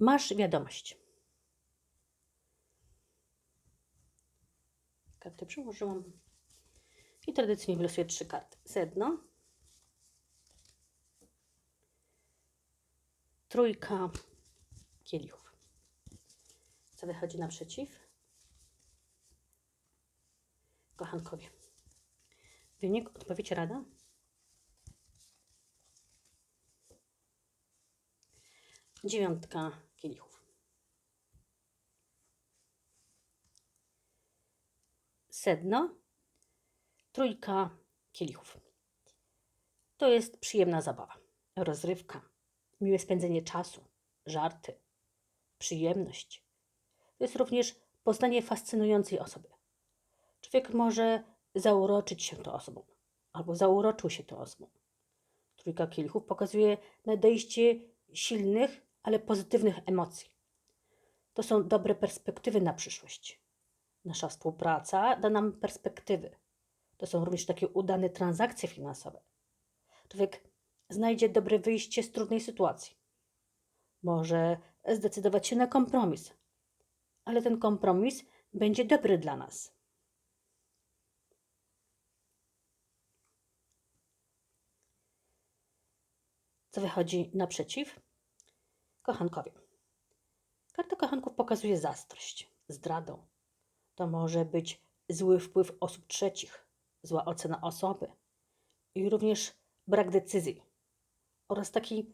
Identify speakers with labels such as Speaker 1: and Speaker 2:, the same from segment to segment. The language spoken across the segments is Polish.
Speaker 1: Masz wiadomość. Karty przyłożyłam. I tradycyjnie wylosuję trzy karty. Sedno. Trójka kielichów. Co wychodzi naprzeciw? Kochankowie. Wynik, odpowiedź, rada? Dziewiątka kielichów. Sedno. Trójka kielichów. To jest przyjemna zabawa, rozrywka, miłe spędzenie czasu, żarty, przyjemność. To jest również poznanie fascynującej osoby. Człowiek może zauroczyć się tą osobą, albo zauroczył się tą osobą. Trójka kielichów pokazuje nadejście silnych, ale pozytywnych emocji. To są dobre perspektywy na przyszłość. Nasza współpraca da nam perspektywy. To są również takie udane transakcje finansowe. Człowiek znajdzie dobre wyjście z trudnej sytuacji. Może zdecydować się na kompromis, ale ten kompromis będzie dobry dla nas. Co wychodzi naprzeciw? Kochankowie. Karta kochanków pokazuje zastrość, zdradę. To może być zły wpływ osób trzecich, zła ocena osoby i również brak decyzji oraz taki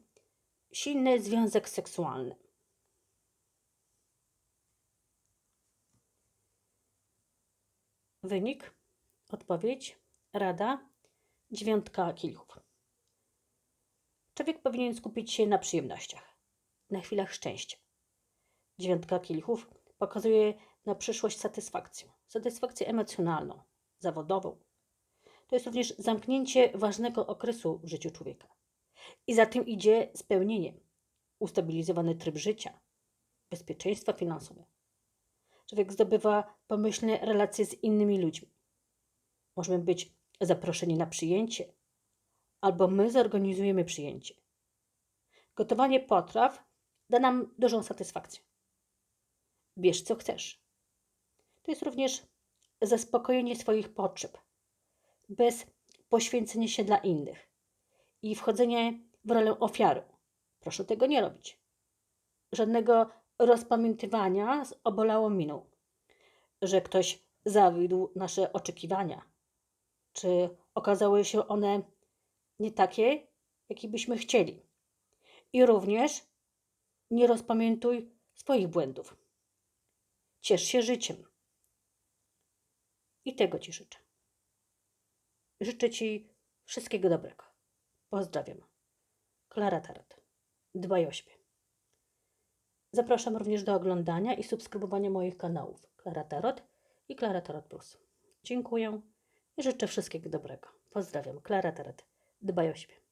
Speaker 1: silny związek seksualny. Wynik, odpowiedź, rada, dziewiątka kielichów. Człowiek powinien skupić się na przyjemnościach, na chwilach szczęścia. Dziewiątka kielichów pokazuje na przyszłość satysfakcję, satysfakcję emocjonalną, zawodową. To jest również zamknięcie ważnego okresu w życiu człowieka. I za tym idzie spełnienie, ustabilizowany tryb życia, bezpieczeństwo finansowe. Człowiek zdobywa pomyślne relacje z innymi ludźmi. Możemy być zaproszeni na przyjęcie, albo my zorganizujemy przyjęcie. Gotowanie potraw da nam dużą satysfakcję. Bierz co chcesz. To jest również zaspokojenie swoich potrzeb, bez poświęcenia się dla innych i wchodzenie w rolę ofiary. Proszę tego nie robić. Żadnego rozpamiętywania z obolałą miną, że ktoś zawiódł nasze oczekiwania, czy okazały się one nie takie, jakie byśmy chcieli. I również nie rozpamiętuj swoich błędów. Ciesz się życiem. I tego Ci życzę. Życzę Ci wszystkiego dobrego. Pozdrawiam. Klara Tarot. Dbaj o siebie. Zapraszam również do oglądania i subskrybowania moich kanałów Klara Tarot i Klara Tarot Plus. Dziękuję i życzę wszystkiego dobrego. Pozdrawiam. Klara Tarot. Dbaj o siebie.